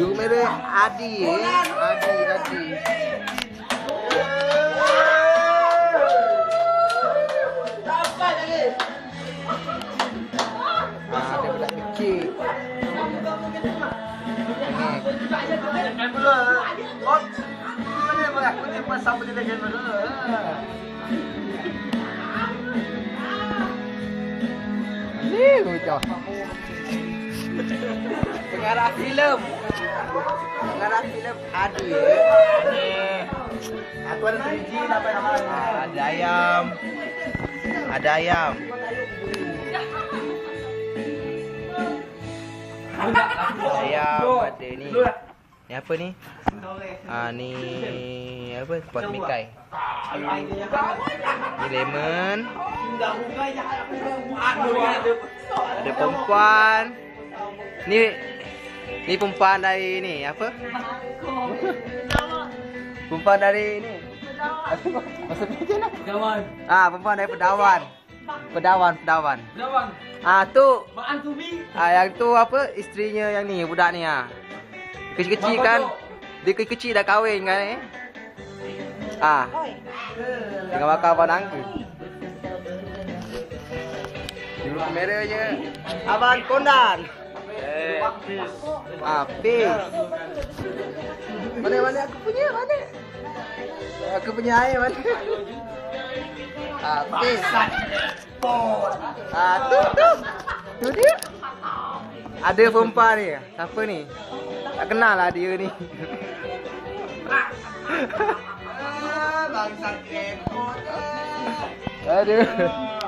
Yuk, mereka eh. adi, adi, adi. Pengarah filem. Pengarah filem Adi eh. Aku ada biji apa namanya? Ada ayam. Ada ayam. Ayam ada ni. Ni apa ni? Ah ni apa? Kupat mikai. Ni lemon. Ada perempuan. Ni ni perempuan dari ni apa? Perempuan dari ni. Masa macam nak? Kawan. Ah, perempuan dari Pedawan. Pedawan, Pedawan. Kawan. Ah, tu Maan Tumi. ah yang tu apa? Isterinya yang ni, budak ni ah. Kecil-kecil kan. Dia kecil-kecil dah kahwin kan eh. Ah. Tengah makan apa nangku. Dulu kamera je. Abang Kondan. Eh. Ah, peace. Mana mana aku punya mana? Aku punya air mana? Ah. Ah, tu tu. Tu dia. Ada perempuan ni. Siapa ni? Tak kenal lah dia ni. Bangsa kekot. Aduh.